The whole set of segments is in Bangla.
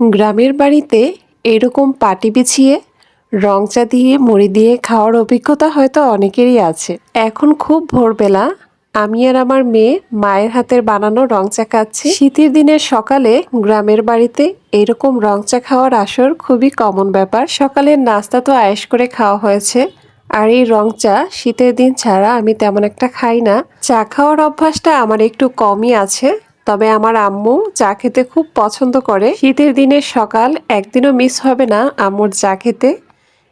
গ্রামের বাড়িতে এরকম পাটি বিছিয়ে, রং চা দিয়ে, মুড়ি দিয়ে খাওয়ার অভিজ্ঞতা হয়তো অনেকেরই আছে। এখন খুব ভোরবেলা, আমি আর আমার মেয়ে মায়ের হাতের বানানো রং চা খাচ্ছি। শীতের দিনের সকালে গ্রামের বাড়িতে এরকম রং চা খাওয়ার আসর খুবই কমন ব্যাপার। সকালের নাস্তা তো আয়েস করে খাওয়া হয়েছে। আর এই রং চা শীতের দিন ছাড়া আমি তেমন একটা খাই না। চা খাওয়ার অভ্যাসটা আমার একটু কমই আছে। তবে আমার আম্মু চা খেতে খুব পছন্দ করে। শীতের দিনের সকাল একদিনও মিস হবে না আম্মুর চা খেতে।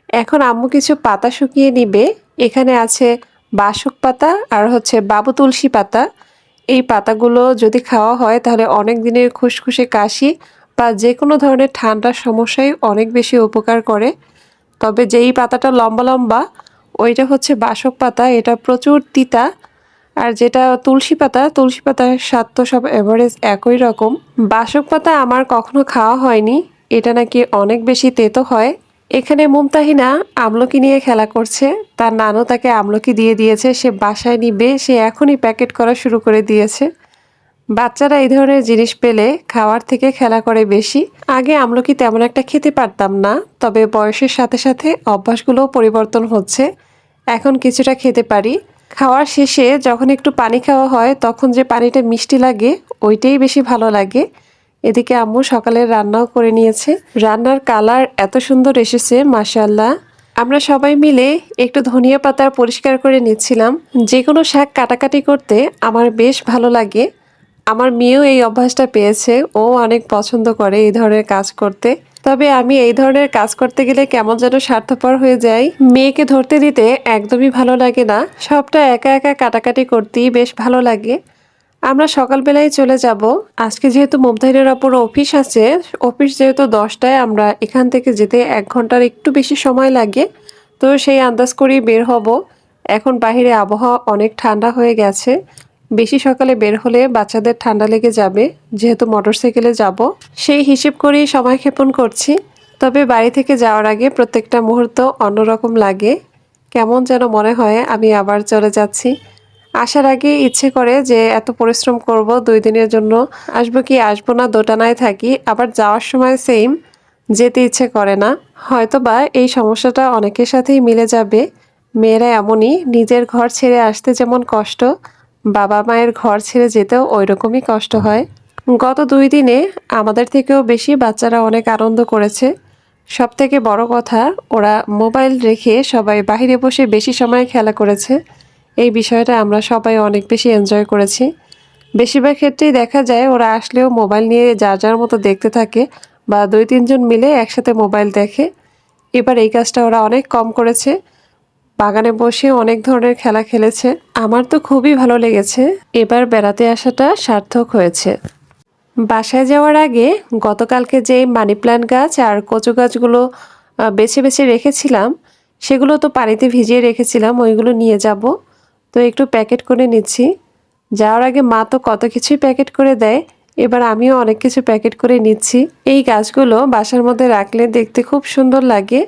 এখন আম্মু কিছু পাতা শুকিয়ে নিবে। এখানে আছে বাসক পাতা আর হচ্ছে বাবু তুলসী পাতা। এই পাতাগুলো যদি খাওয়া হয় তাহলে অনেক দিনের খুসখুসে কাশি বা যে কোনো ধরনের ঠান্ডার সমস্যায় অনেক বেশি উপকার করে। তবে যেই পাতাটা লম্বা লম্বা, ওইটা হচ্ছে বাসক পাতা। এটা প্রচুর তিতা আর যেটা তুলসী পাতা, তুলসী পাতার স্বাদ তো সব এভারেজ একই রকম। বাসক পাতা আমার কখনো খাওয়া হয়নি, এটা নাকি অনেক বেশি তেতো হয়। এখানে মুমতাহিনা আমলকি নিয়ে খেলা করছে, তার নানু তাকে আমলকি দিয়ে দিয়েছে, সে বাসায় নিবে, সে এখনই প্যাকেট করা শুরু করে দিয়েছে। বাচ্চারা এই ধরনের জিনিস পেলে খাওয়ার থেকে খেলা করে বেশি। আগে আমলকি তেমন একটা খেতে পারতাম না, তবে বয়সের সাথে সাথে অভ্যাসগুলোও পরিবর্তন হচ্ছে। এখন কিছুটা খেতে পারি। খাওয়ার শেষে যখন একটু পানি খাওয়া হয়, তখন যে পানিটা মিষ্টি লাগে, ওইটাই বেশি ভালো লাগে। এদিকে আম্মু সকালের রান্নাও করে নিয়েছে। রান্নার কালার এত সুন্দর এসেছে মাসাল্লাহ আমরা সবাই মিলে একটু ধনিয়া পাতার পরিষ্কার করে নিচ্ছিলাম। যে কোনো শাক কাটাকাটি করতে আমার বেশ ভালো লাগে। আমার মেয়েও এই অভ্যাসটা পেয়েছে। ও অনেক পছন্দ করে এই ধরনের কাজ করতে। তবে আমি এই ধরনের কাজ করতে গেলে কেমন যেন স্বার্থপর হয়ে যাই। মেয়েকে ধরতে দিতে একদমই ভালো লাগে না। সবটা একা একা কাটাকাটি করতেই বেশ ভালো লাগে। আমরা সকালবেলায় চলে যাব। আজকে যেহেতু মুমতাহিনের অপর অফিস আছে, অফিস যেহেতু দশটায়, আমরা এখান থেকে যেতে এক ঘণ্টার একটু বেশি সময় লাগে। তো সেই আন্দাজ করেই বের হব। এখন বাহিরে আবহাওয়া অনেক ঠান্ডা হয়ে গেছে। বেশি সকালে বের হলে বাচ্চাদের ঠান্ডা লেগে যাবে, যেহেতু মোটরসাইকেলে যাব। সেই হিসেব করেই সময় ক্ষেপণ করছি, তবে বাড়ি থেকে যাওয়ার আগে প্রত্যেকটা মুহূর্ত অন্যরকম লাগে। কেমন যেন মনে হয় আমি আবার চলে যাচ্ছি। আসার আগে ইচ্ছে করে যে এত পরিশ্রম করব, দুই দিনের জন্য আসব কি আসব না দোটানায় থাকি, আবার যাওয়ার সময় সেম যেতে ইচ্ছে করে না। হয়তো বা এই সমস্যাটা অনেকের সাথেই মিলে যাবে। মেয়েরা এমনই, নিজের ঘর ছেড়ে আসতে যেমন কষ্ট বাবা মায়ের ঘর ছেড়ে যেতেও ওই রকমই কষ্ট হয়। গত দুই দিনে আমাদের থেকেও বেশি বাচ্চারা অনেক আনন্দ করেছে। সব থেকে বড় কথা, ওরা মোবাইল রেখে সবাই বাহিরে বসে বেশি সময় খেলা করেছে। এই বিষয়টা আমরা সবাই অনেক বেশি এনজয় করেছি। বেশিরভাগ ক্ষেত্রেই দেখা যায় ওরা আসলেও মোবাইল নিয়ে যার যার মতো দেখতে থাকে বা দুই তিনজন মিলে একসাথে মোবাইল দেখে। এবার এই কাজটা ওরা অনেক কম করেছে। বাগানে বসে অনেক ধরনের খেলা খেলেছে। আমার তো খুবই ভালো লেগেছে। এবার বেড়াতে আসাটা সার্থক হয়েছে। বাসায় যাওয়ার আগে গতকালকে যে মানি প্ল্যান্ট গাছ আর কচু গাছগুলো বেছে বেছে রেখেছিলাম, সেগুলো তো পানিতে ভিজিয়ে রেখেছিলাম, ওইগুলো নিয়ে যাব। তো একটু প্যাকেট করে নিচ্ছি। যাওয়ার আগে মা তো কত কিছুই প্যাকেট করে দেয়, এবার আমিও অনেক কিছু প্যাকেট করে নিচ্ছি। এই গাছগুলো বাসার মধ্যে রাখলে দেখতে খুব সুন্দর লাগে।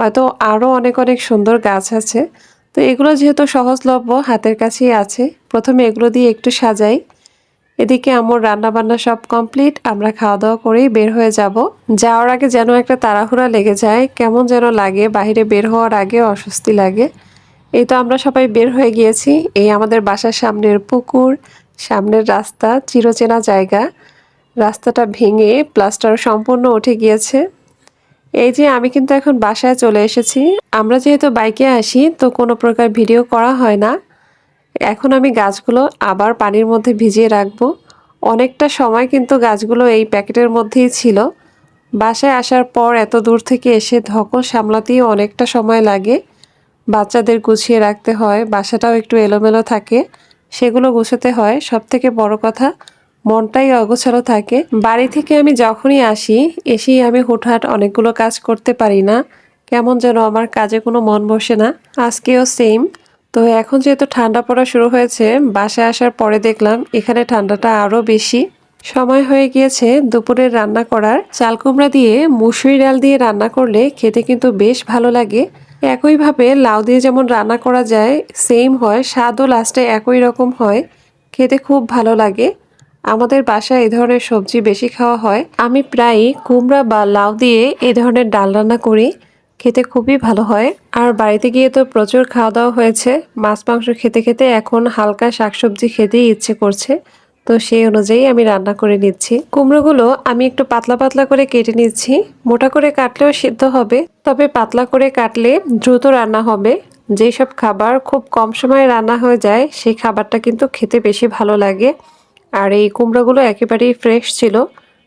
হয়তো আরও অনেক অনেক সুন্দর গাছ আছে। তো এগুলো যেহেতু সহজলভ্য হাতের কাছেই আছে, প্রথমে এগুলো দিয়ে একটু সাজাই। এদিকে আমার রান্না বান্না সব কমপ্লিট, আমরা খাওয়া দাওয়া করেই বের হয়ে যাব। যাওয়ার আগে যেন একটা তাড়াহুড়া লেগে যায়, কেমন যেন লাগে, বাহিরে বের হওয়ার আগে অস্বস্তি লাগে। এই তো আমরা সবাই বের হয়ে গিয়েছি, এই আমাদের বাসার সামনের পুকুর, সামনের রাস্তা, চিরচেনা জায়গা। রাস্তাটা ভেঙে প্লাস্টার সম্পূর্ণ উঠে গিয়েছে। এই যে আমি কিন্তু এখন বাসায় চলে এসেছি। আমরা যেহেতু বাইকে আসি, তো কোনো প্রকার ভিডিও করা হয় না। এখন আমি গাছগুলো আবার পানির মধ্যে ভিজিয়ে রাখব। অনেকটা সময় কিন্তু গাছগুলো এই প্যাকেটের মধ্যেই ছিল। বাসায় আসার পর এত দূর থেকে এসে ধকল সামলাতেই অনেকটা সময় লাগে। বাচ্চাদের গুছিয়ে রাখতে হয়, বাসাটাও একটু এলোমেলো থাকে। সেগুলো গুছোতে হয়। সব থেকে বড় কথা মনটাই অগোছালো থাকে। বাড়ি থেকে আমি যখনই আসি, এসেই আমি হুটহাট অনেকগুলো কাজ করতে পারি না। কেমন যেন আমার কাজে কোনো মন বসে না। আজকেও সেম তো এখন যেহেতু ঠান্ডা পড়া শুরু হয়েছে, বাসায় আসার পরে দেখলাম এখানে ঠান্ডাটা আরও বেশি। সময় হয়ে গিয়েছে দুপুরের রান্না করার। চাল কুমড়া দিয়ে মুসুরি ডাল দিয়ে রান্না করলে খেতে কিন্তু বেশ ভালো লাগে। একইভাবে লাউ দিয়ে যেমন রান্না করা যায় সেম হয়, স্বাদও লাস্টে একই রকম হয়। খেতে খুব ভালো লাগে। আমাদের বাসায় এই ধরনের সবজি বেশি খাওয়া হয়। আমি প্রায়ই কুমড়া বা লাউ দিয়ে এই ধরনের ডাল রান্না করি। খেতে খুবই ভালো হয়। আর বাড়িতে গিয়ে তো প্রচুর খাওয়া দাওয়া হয়েছে। মাছ, মাংস খেতে খেতে এখন হালকা শাকসবজি খেতেই ইচ্ছে করছে। তো সেই অনুযায়ী আমি রান্না করে নিচ্ছি। কুমড়োগুলো আমি একটু পাতলা পাতলা করে কেটে নিচ্ছি। মোটা করে কাটলেও সিদ্ধ হবে। তবে পাতলা করে কাটলে দ্রুত রান্না হবে। যেসব খাবার খুব কম সময়ে রান্না হয়ে যায়, সেই খাবারটা কিন্তু খেতে বেশি ভালো লাগে। আর এই কুমড়োগুলো একেবারেই ফ্রেশ ছিল।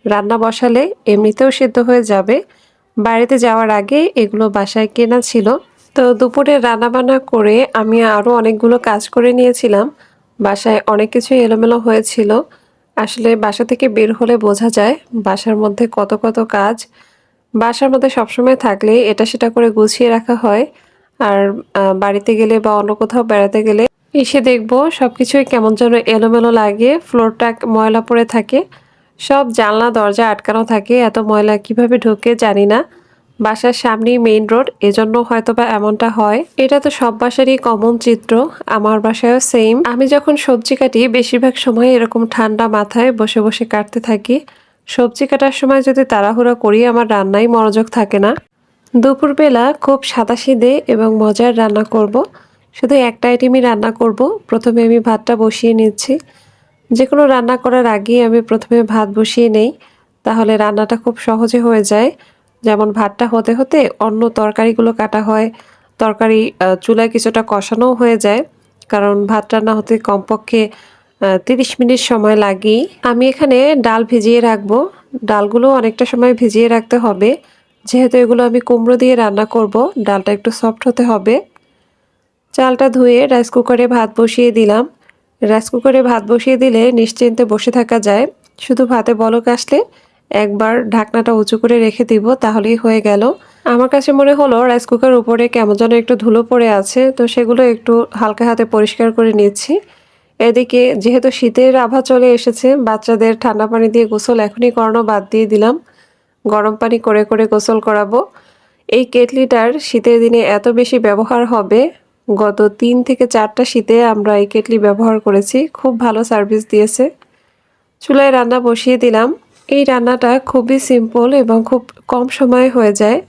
রান্না বসালে এমনিতেও সিদ্ধ হয়ে যাবে। বাড়িতে যাওয়ার আগে এগুলো বাসায় কেনা ছিল। তো দুপুরে রান্নাবান্না করে আমি আরও অনেকগুলো কাজ করে নিয়েছিলাম। বাসায় অনেক কিছু এলোমেলো হয়েছিল। আসলে বাসা থেকে বের হলে বোঝা যায় বাসার মধ্যে কত কত কাজ। বাসার মধ্যে সবসময় থাকলে এটা সেটা করে গুছিয়ে রাখা হয়। আর বাড়িতে গেলে বা অন্য কোথাও বেড়াতে গেলে এসে দেখব সব কিছুই কেমন যেন এলোমেলো লাগে, ফ্লোরটা ময়লা পড়ে থাকে, সব জানলা, দরজা আটকানো থাকে, এত ময়লা কীভাবে ঢোকে জানি না। বাসার সামনেই মেইন রোড এজন্য হয়তো বা এমনটা হয়। এটা তো সব বাসারই কমন চিত্র, আমার বাসায়ও সেম আমি যখন সবজি কাটি, বেশিরভাগ সময় এরকম ঠান্ডা মাথায় বসে বসে কাটতে থাকি। সবজি কাটার সময় যদি তাড়াহুড়া করি, আমার রান্নায় মনোযোগ থাকে না। দুপুরবেলা খুব সাদাসিধে এবং মজার রান্না করব। শুধু একটা আইটেমই রান্না করব। প্রথমে আমি ভাতটা বসিয়ে নিচ্ছি। যে কোনো রান্না করার আগেই আমি প্রথমে ভাত বসিয়ে নেই। তাহলে রান্নাটা খুব সহজে হয়ে যায়। যেমন ভাতটা হতে হতে অন্য তরকারিগুলো কাটা হয়। তরকারি চুলায় কিছুটা কষানোও হয়ে যায়। কারণ ভাত রান্না হতে কমপক্ষে তিরিশ মিনিট সময় লাগেই। আমি এখানে ডাল ভিজিয়ে রাখব। ডালগুলো অনেকটা সময় ভিজিয়ে রাখতে হবে। যেহেতু এগুলো আমি কুমড়ো দিয়ে রান্না করব, ডালটা একটু সফট হতে হবে। চালটা ধুয়ে রাইস কুকারে ভাত বসিয়ে দিলাম। রাইস কুকারে ভাত বসিয়ে দিলে নিশ্চিন্তে বসে থাকা যায়। শুধু ভাতে বলক আসলে একবার ঢাকনাটা উঁচু করে রেখে দিব, তাহলেই হয়ে গেল। আমার কাছে মনে হলো রাইস কুকার উপরে কেমন যেন একটু ধুলো পড়ে আছে, তো সেগুলো একটু হালকা হাতে পরিষ্কার করে নিচ্ছি। এদিকে যেহেতু শীতের আভা চলে এসেছে, বাচ্চাদের ঠান্ডা পানি দিয়ে গোসল এখনই করানো বাদ দিয়ে দিলাম। গরম পানি করে করে গোসল করাবো। এই কেটলিটার শীতের দিনে এত বেশি ব্যবহার হবে গত তিন থেকে চারটা শীতে আমরা এই কেটলি ব্যবহার করেছি। খুব ভালো সার্ভিস দিয়েছে। চুলায় রান্না বসিয়ে দিলাম। এই রান্নাটা খুবই সিম্পল এবং খুব কম সময়ে হয়ে যায়।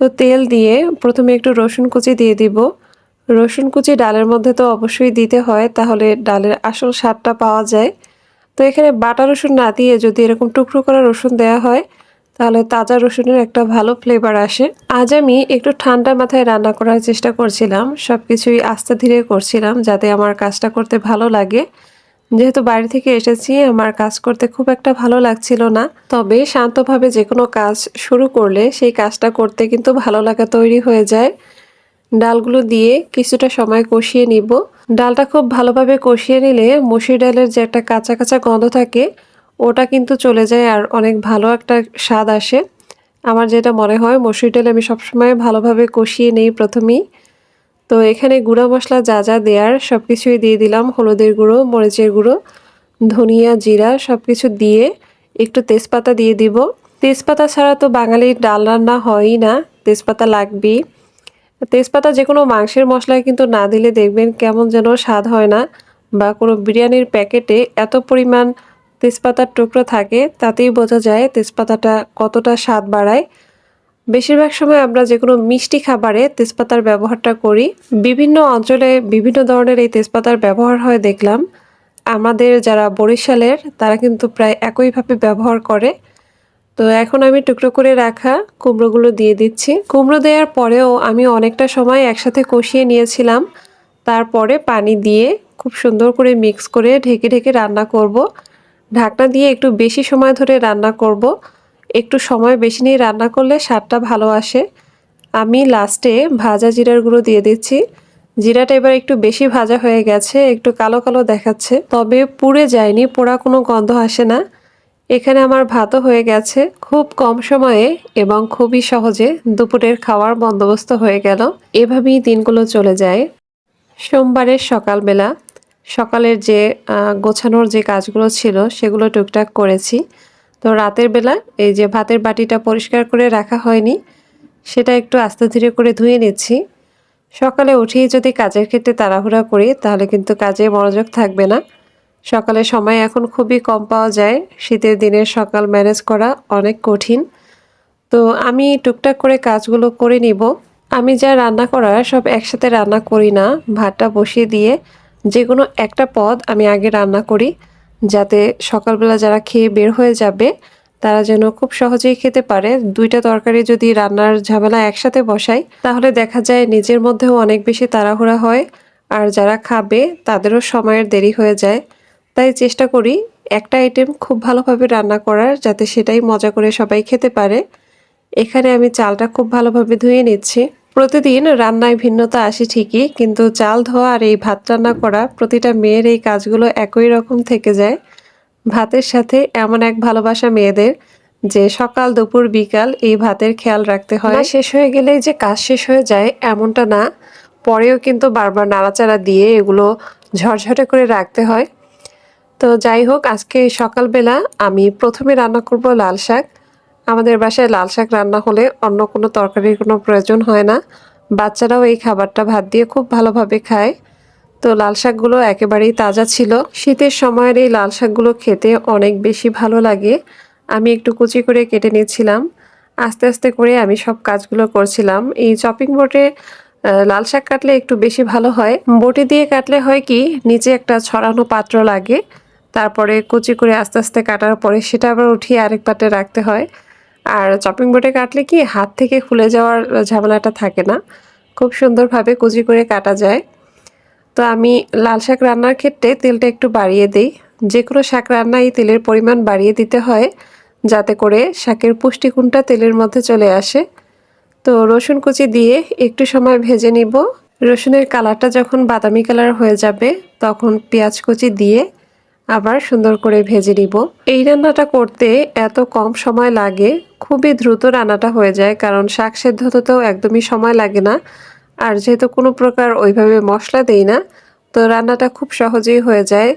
তো তেল দিয়ে প্রথমে একটু রসুন কুচি দিয়ে দিব। রসুন কুচি ডালের মধ্যে তো অবশ্যই দিতে হয়, তাহলে ডালের আসল স্বাদটা পাওয়া যায়। তো এখানে বাটা রসুন না দিয়ে যদি এরকম টুকরো করা রসুন দেওয়া হয় তাহলে তাজা রসুনের একটা ভালো ফ্লেভার আসে। আজ আমি একটু ঠান্ডা মাথায় রান্না করার চেষ্টা করছিলাম সব কিছুই আস্তে ধীরে করছিলাম যাতে আমার কাজটা করতে ভালো লাগে। যেহেতু বাড়ি থেকে এসেছি, আমার কাজ করতে খুব একটা ভালো লাগছিল না। তবে শান্তভাবে যে কোনো কাজ শুরু করলে সেই কাজটা করতে কিন্তু ভালো লাগা তৈরি হয়ে যায়। ডালগুলো দিয়ে কিছুটা সময় কষিয়ে নিব। ডালটা খুব ভালোভাবে কষিয়ে নিলে মসুর ডালের যে একটা কাঁচা কাঁচা গন্ধ থাকে ওটা কিন্তু চলে যায় আর অনেক ভালো একটা স্বাদ আসে। আমার যেটা মনে হয়, মসুর ডাল আমি সবসময় ভালোভাবে কষিয়ে নেই প্রথমেই। তো এখানে গুঁড়া মশলা যা যা দেওয়ার সব কিছুই দিয়ে দিলাম, হলুদের গুঁড়ো, মরিচের গুঁড়ো, ধনিয়া জিরা সব কিছু দিয়ে একটু তেজপাতা দিয়ে দিব। তেজপাতা ছাড়া তো বাঙালির ডাল রান্না হয়ই না, তেজপাতা লাগবেই। তেজপাতা যে কোনো মাংসের মশলায় কিন্তু না দিলে দেখবেন কেমন যেন স্বাদ হয় না, বা কোনো বিরিয়ানির প্যাকেটে এত পরিমাণ তেজপাতার টুকরো থাকে, তাতেই বোঝা যায় তেজপাতাটা কতটা স্বাদ বাড়ায়। বেশিরভাগ সময় আমরা যে কোনো মিষ্টি খাবারে তেজপাতার ব্যবহারটা করি। বিভিন্ন অঞ্চলে বিভিন্ন ধরনের এই তেজপাতার ব্যবহার হয় দেখলাম। আমাদের যারা বরিশালের, তারা কিন্তু প্রায় একইভাবে ব্যবহার করে। তো এখন আমি টুকরো করে রাখা কুমড়োগুলো দিয়ে দিচ্ছি। কুমড়ো দেওয়ার পরেও আমি অনেকটা সময় একসাথে কষিয়ে নিয়েছিলাম। তারপরে পানি দিয়ে খুব সুন্দর করে মিক্স করে ঢেকে ঢেকে রান্না করব। ঢাকনা দিয়ে একটু বেশি সময় ধরে রান্না করব। একটু সময় বেশি নিয়ে রান্না করলে স্বাদটা ভালো আসে। আমি লাস্টে ভাজা জিরার গুঁড়ো দিয়ে দিচ্ছি। জিরাটা এবার একটু বেশি ভাজা হয়ে গেছে, একটু কালো কালো দেখাচ্ছে। তবে পুড়ে যায়নি, পোড়া কোনো গন্ধ আসে না। এখানে আমার ভাতও হয়ে গেছে। খুব কম সময়ে এবং খুবই সহজে দুপুরের খাওয়ার বন্দোবস্ত হয়ে গেল। এভাবেই দিনগুলো চলে যায়। সোমবারের সকালবেলা সকালের যে গোছানোর যে কাজগুলো ছিল সেগুলো টুকটাক করেছি। তো রাতের বেলা এই যে ভাতের বাটিটা পরিষ্কার করে রাখা হয়নি, সেটা একটু আস্তে ধীরে করে ধুয়ে নিচ্ছি। সকালে উঠেই যদি কাজের ক্ষেত্রে তাড়াহুড়া করি, তাহলে কিন্তু কাজে মনোযোগ থাকবে না। সকালে সময় এখন খুবই কম পাওয়া যায়। শীতের দিনের সকাল ম্যানেজ করা অনেক কঠিন। তো আমি টুকটাক করে কাজগুলো করে নিব। আমি যা রান্না করার সব একসাথে রান্না করি না। ভাতটা বসিয়ে দিয়ে যে কোনো একটা পদ আমি আগে রান্না করি, যাতে সকালবেলা যারা খেয়ে বের হয়ে যাবে, তারা যেন খুব সহজেই খেতে পারে। দুইটা তরকারি যদি রান্নার ঝামেলা একসাথে বসাই, তাহলে দেখা যায় নিজের মধ্যেও অনেক বেশি তাড়াহুড়া হয়, আর যারা খাবে, তাদেরও সময়ের দেরি হয়ে যায়। তাই চেষ্টা করি একটা আইটেম খুব ভালোভাবে রান্না করার, যাতে সেটাই মজা করে সবাই খেতে পারে। এখানে আমি চালটা খুব ভালোভাবে ধুয়ে নিচ্ছি। প্রতিদিন রান্নায় ভিন্নতা আসে ঠিকই, কিন্তু চাল ধোয়া আর এই ভাত রান্না করা প্রতিটা মেয়ের এই কাজগুলো একই রকম থেকে যায়। ভাতের সাথে এমন এক ভালোবাসা মেয়েদের যে সকাল, দুপুর, বিকাল এই ভাতের খেয়াল রাখতে হয়। শেষ হয়ে গেলে যে কাজ শেষ হয়ে যায় এমনটা না। পরেও কিন্তু বারবার নাড়াচাড়া দিয়ে এগুলো ঝরঝরে করে রাখতে হয়। তো যাই হোক, আজকে সকালবেলা আমি প্রথমে রান্না করব লাল শাক আমাদের বাসায় লাল শাক রান্না হলে অন্য কোনো তরকারির কোনো প্রয়োজন হয় না। বাচ্চারাও এই খাবারটা ভাত দিয়ে খুব ভালোভাবে খায়। তো লাল শাকগুলো একেবারেই তাজা ছিল। শীতের সময়ের এই লাল শাকগুলো খেতে অনেক বেশি ভালো লাগে। আমি একটু কুচি করে কেটে নিয়েছিলাম আস্তে আস্তে করে আমি সব কাজগুলো করছিলাম। এই চপিং বোর্ডে লাল শাক কাটলে একটু বেশি ভালো হয়। বটি দিয়ে কাটলে হয় কি, নিচে একটা ছড়ানো পাত্র লাগে। তারপরে কুচি করে আস্তে আস্তে কাটার পরে সেটা আবার উঠিয়ে আরেক পাটে রাখতে হয়। আর চপিং বোর্ডে কাটলে কি হাত থেকে খুলে যাওয়ার ঝামেলাটা থাকে না। খুব সুন্দরভাবে কুচি করে কাটা যায়। তো আমি লাল শাক রান্নার ক্ষেত্রে তেলটা একটু বাড়িয়ে দিই। যে কোনো শাক রান্নায় তেলের পরিমাণ বাড়িয়ে দিতে হয়, যাতে করে শাকের পুষ্টিগুণটা তেলের মধ্যে চলে আসে। তো রসুন কুচি দিয়ে একটু সময় ভেজে নিব। রসুনের কালারটা যখন বাদামি কালার হয়ে যাবে, তখন পেঁয়াজ কুচি দিয়ে আবার সুন্দর করে ভেজে নিব। এই রান্নাটা করতে এত কম সময় লাগে, খুবই দ্রুত রান্নাটা হয়ে যায়, কারণ শাক সেদ্ধ হতেও একদমই সময় লাগে না। আর যেহেতু কোনো প্রকার ওইভাবে মশলা দেই না, তো রান্নাটা খুব সহজেই হয়ে যায়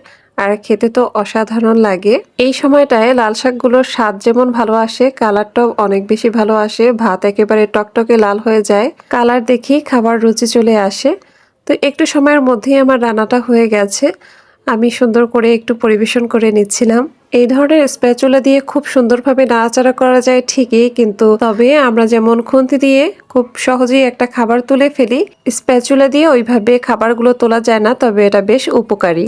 আর খেতে তো অসাধারণ লাগে। এই সময়টায় লাল শাকগুলোর স্বাদ যেমন ভালো আসে, কালারটাও অনেক বেশি ভালো আসে, ভাত একেবারে টকটকে লাল হয়ে যায়, কালার দেখি খাবার রুচি চলে আসে। তো একটু সময়ের মধ্যেই আমার রান্নাটা হয়ে গেছে। আমি সুন্দর করে একটু পরিবেশন করে নিচ্ছিলাম। এই ধরনের স্প্যাচুলা দিয়ে খুব সুন্দরভাবে নাড়াচাড়া করা যায় ঠিকই, কিন্তু তবে আমরা যেমন খুন্তি দিয়ে খুব সহজেই একটা খাবার তুলে ফেলি, স্প্যাচুলা দিয়ে ওইভাবে খাবারগুলো তোলা যায় না, তবে এটা বেশ উপকারী।